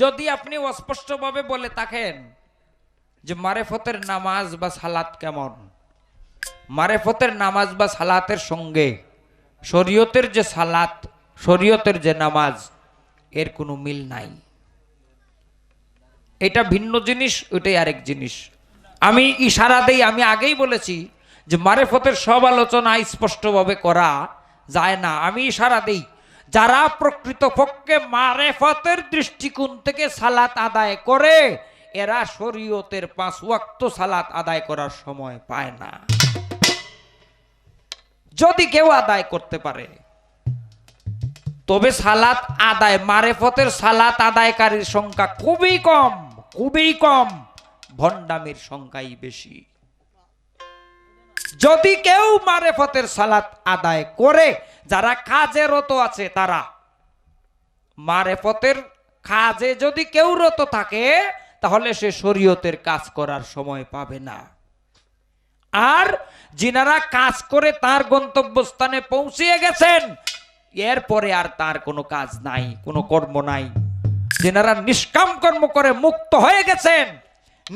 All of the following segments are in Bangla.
যদি আপনি অস্পষ্টভাবে বলে থাকেন যে মারেফতের নামাজ বা সালাত কেমন? মারেফতের নামাজ বা সালাতের সঙ্গে শরীয়তের যে সালাত, শরীয়তের যে নামাজ, এর কোনো মিল নাই। এটা ভিন্ন জিনিস, ওইটাই আরেক জিনিস। আমি ইশারা দেই, আমি আগেই বলেছি যে মারেফতের সব আলোচনা স্পষ্টভাবে করা যায় না। আমি ইশারা দেই যারা প্রকৃতপক্ষে মারেফতের দৃষ্টিকোণ থেকে সালাত আদায় করে, এরা শরীয়তের পাঁচ ওয়াক্ত সালাত আদায় করার সময় পায় না। যদি কেউ আদায় করতে পারে, তবে সালাত আদায়, মারেফতের সালাত আদায়কারীর সংখ্যা খুবই কম খুবই কম, ভণ্ডামির সংখ্যাই বেশি। যদি কেউ মারেফতের সালাত আদায় করে, যারা কাজে রত আছে তারা, মারেফতের কাজে যদি কেউ রত থাকে, তাহলে সে শরীয়তের কাজ করার সময় পাবে না। আর যিনারা কাজ করে তার গন্তব্যস্থানে পৌঁছিয়ে গেছেন, এরপরে আর তার কোনো কাজ নাই, কোনো কর্ম নাই। যেনারা নিষ্কাম কর্ম করে মুক্ত হয়ে গেছেন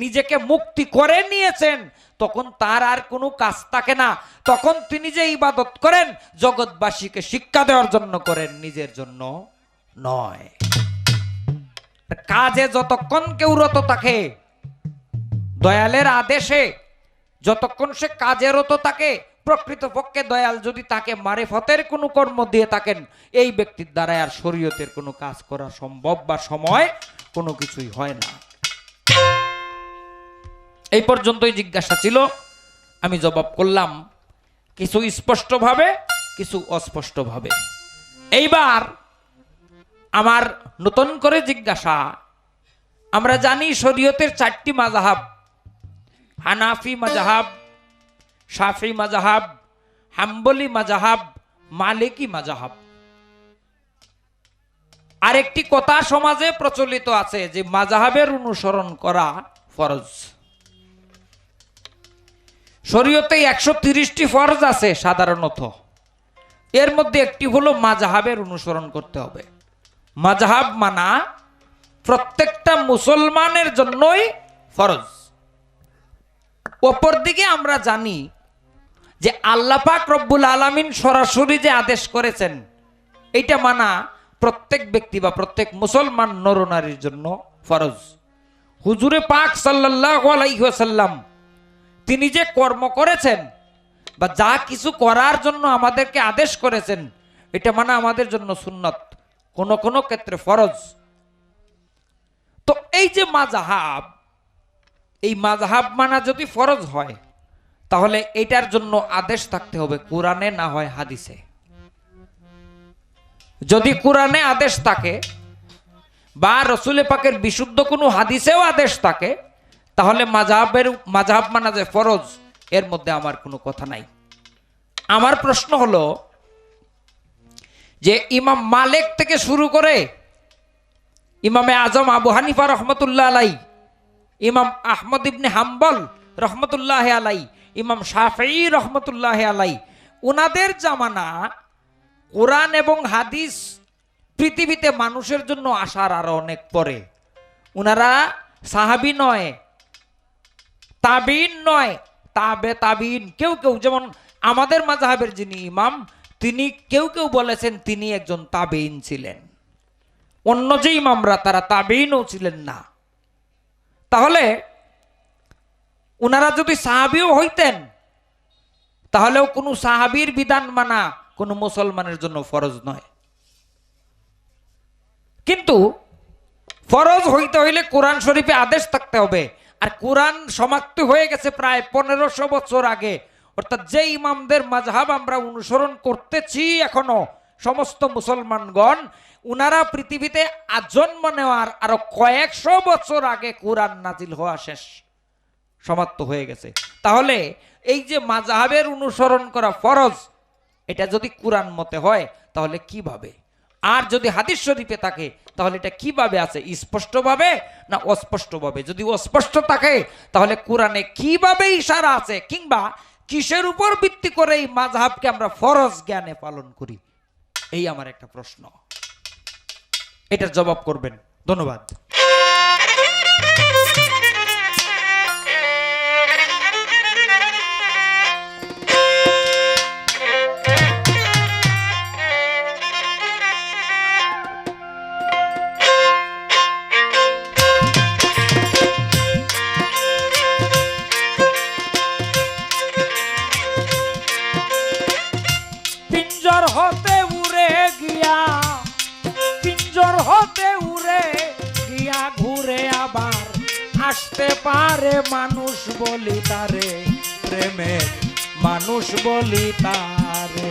নিজেকে মুক্তি করে নিয়েছেন, তখন তার আর কোনো কাজ থাকে না। তখন তিনি যে ইবাদত করেন, জগৎবাসীকে শিক্ষা দেওয়ার জন্য করেন, নিজের জন্য নয়। কাজে যতক্ষণ কেউ রত থাকে, দয়ালের আদেশে যতক্ষণ সে কাজেরত থাকে, প্রকৃতপক্ষে দয়াল যদি তাকে মারে ফতের কোনো কর্ম দিয়ে থাকেন, এই ব্যক্তির দ্বারা আর শরীয়তের কোনো কাজ করা সম্ভব বা সময় কোনো কিছুই হয় না। এই পর্যন্তই জিজ্ঞাসা ছিল। আমি জবাব করলাম, কিছু স্পষ্টভাবে, কিছু অস্পষ্টভাবে। এইবার আমার নতুন করে জিজ্ঞাসা, আমরা জানি শরীয়তের চারটি মাজাহাব হানাফি মাজাহাব সাফি মাজাহাব হাম্বলি মাজাহাব মালিকি মাজাহাব আরেকটি কথা সমাজে প্রচলিত আছে যে মাজাহাবের অনুসরণ করা ফরজ। শরীয়তে একশো তিরিশটি ফরজ আছে সাধারণত। এর মধ্যে একটি হলো মাজাহাবের অনুসরণ করতে হবে। মাজাহাব মানা প্রত্যেকটা মুসলমানের জন্যই ফরজ। অপরদিকে আমরা জানি যে আল্লাপাক রব্বুল আলামিন সরাসরি যে আদেশ করেছেন, এইটা মানা প্রত্যেক ব্যক্তি বা প্রত্যেক মুসলমান নরনারীর জন্য ফরজ। হুজুরে পাক সাল্লাহ আলাইসাল্লাম তিনি যে কর্ম করেছেন বা যা কিছু করার জন্য আমাদেরকে আদেশ করেছেন, এটা মানে আমাদের জন্য সুন্নত, কোন কোন ক্ষেত্রে ফরজ। তো এই যে মাজাহাব এই মাজাহাব মানা যদি ফরজ হয়, তাহলে এটার জন্য আদেশ থাকতে হবে, কোরআনে না হয় হাদিসে। যদি কোরআনে আদেশ থাকে বা রসুলে পাকের বিশুদ্ধ কোনো হাদিসেও আদেশ থাকে তাহলে মাঝহাবের মাঝহাব মানা যে ফরজ, এর মধ্যে আমার কোনো কথা নাই। আমার প্রশ্ন হলো যে ইমাম মালিক থেকে শুরু করে ইমামে আজম আবু হানিফা রহমতুল্লাহ আলাই, ইমাম আহমদ ইবনে হাম্বল রহমতুল্লাহ আলাই, ইমাম শাফি রহমতুল্লাহ আলাই ওনাদের জামানা কোরআন এবং হাদিস পৃথিবীতে মানুষের জন্য আসার আরও অনেক পরে। উনারা সাহাবি নয় তাবিন নয়, তাবে তাবিন। কেউ কেউ, যেমন আমাদের মাজাহাবের যিনি ইমাম, তিনি কেউ কেউ বলেছেন তিনি একজন তাবিন ছিলেন। অন্য যে ইমামরা, তারা তাবিনও ছিলেন না। তাহলে উনারা যদি সাহাবিও হইতেন, তাহলেও কোনো সাহাবির বিধান মানা কোনো মুসলমানের জন্য ফরজ নয়। কিন্তু ফরজ হইতে হইলে কোরআন শরীফে আদেশ থাকতে হবে আর কোরআন সমাপ্ত হয়ে গেছে প্রায় পনেরোশো বছর আগে। অর্থাৎ যে ইমামদের মাঝহাব আমরা অনুসরণ করতেছি এখনও, সমস্ত মুসলমানগণ, উনারা পৃথিবীতে আজ জন্ম নেওয়ার আরও কয়েকশো বছর আগে কোরআন নাজিল হওয়া শেষ, সমাপ্ত হয়ে গেছে। তাহলে এই যে মাজাহাবের অনুসরণ করা ফরজ, এটা যদি কোরআন মতে হয়, তাহলে কীভাবে? আর যদি হাদিস শরীফে থাকে, তাহলে এটা কীভাবে আছে? স্পষ্টভাবে না অস্পষ্টভাবে? যদি অস্পষ্ট থাকে, তাহলে কোরআনে কীভাবে ইশারা আছে? কিংবা কিসের উপর ভিত্তি করে এই মাযহাবকে আমরা ফরজ জ্ঞানে পালন করি? এই আমার একটা প্রশ্ন। এটার জবাব করবেন। ধন্যবাদ। আসতে পারে মানুষ বলি তারে প্রেমের মানুষ বলি তারে।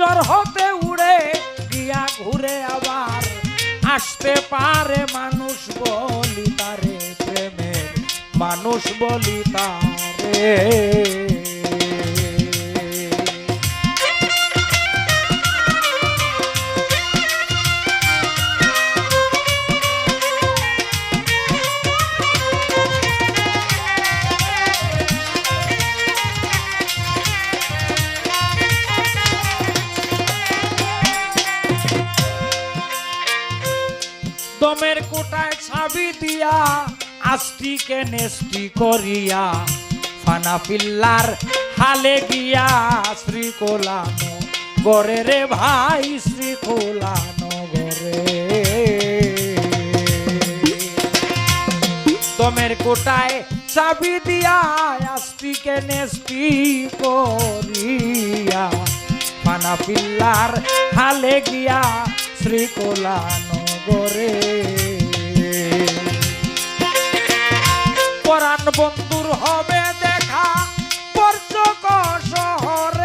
পিঞ্জর হতে উড়ে, গিয়া ঘুরে আবার। আসতে পারে মানুষ বলি তারে প্রেমের, মানুষ বলি তারে। ছাবি দিয়া আস্তিকে নেস্তি করিয়া ফানা পিল্লার হালে গিয়া শ্রী কোলানো গরে রে ভাই শ্রী কোলানো গরে দমের কোটায় চাবি দিয়া আস্তিকে নেস্তি করিয়া পানা পিল্লার হালে গিয়া শ্রীকোলা নগরে পরাণ বন্ধুর হবে দেখা। পর্যক শহরে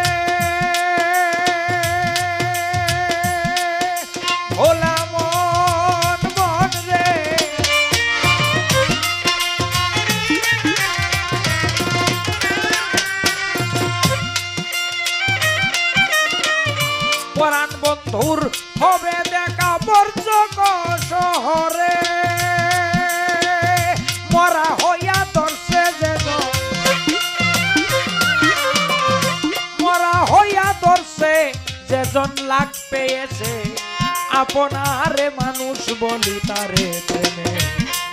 আপনারে মানুষ বলি তারে প্রেমে,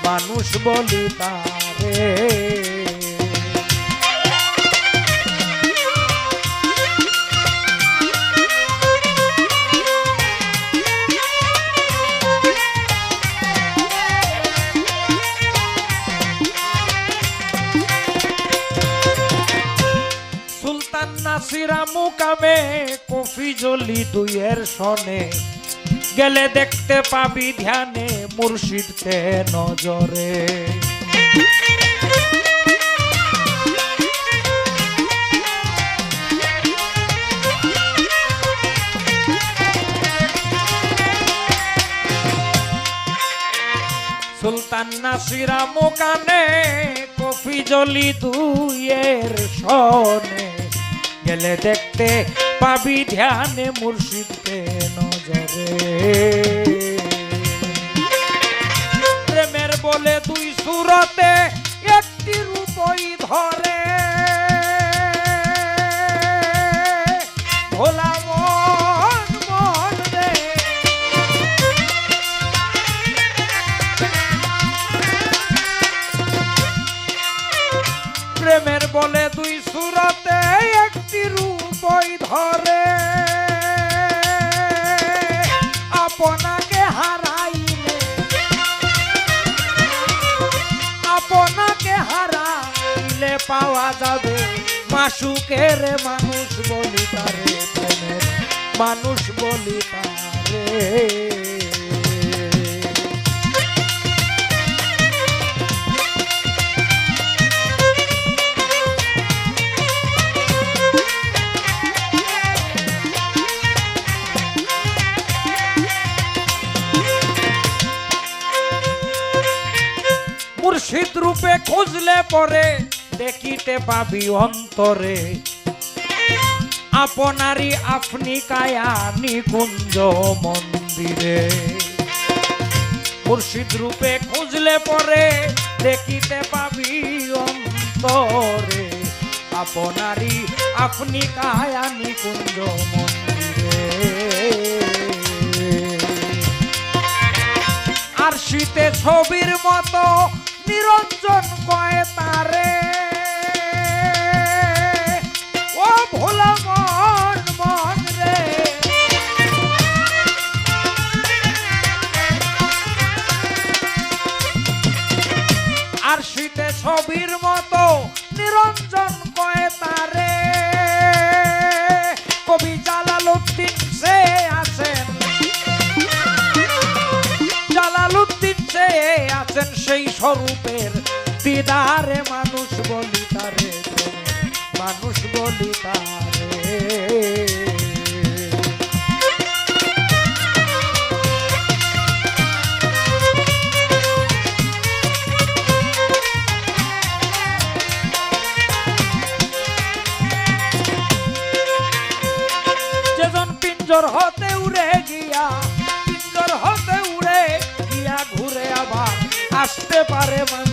মানুষ বলি তারে। সুলতান নাসিরা মুকামে কফি জলি দুইয়ের সনে। গেলে দেখতে পাবি ধ্যানে মুর্শিদকে নজরে। সুলতান নাসিরা মোকানে কফি জলি দুইয়ের সনে। গেলে দেখতে পাবি ধ্যানে মুর্শিদকে নজরে। প্রেমের বলে দুই সুরতে একটি রূপই ধরে। যাবে মাসুকের মানুষ বলি তারে প্রেমের মানুষ বলি তারে। মুর্শিদ রূপে খুঁজলে পরে দেখিতে পাবি অন্তরে। আপনারই আপনি কায়া নিকুঞ্জ মন্দিরে। মুর্শিদ রূপে খুঁজলে পরে দেখিতে পাবি অন্তরে। আপনারই আপনি কায়া নিকুঞ্জ মন্দিরে। আর শীতে ছবির মতো নিরঞ্জন কয় তারে। শীতে ছবির মতো নিরঞ্জন কয় তারে। কবি জালালুদ্দিন সে আছেন। জালালুদ্দিন সে আছেন সেই স্বরূপের দিদারে, মানুষ বলি তারে, মানুষ বলি তারে। আসতে পারে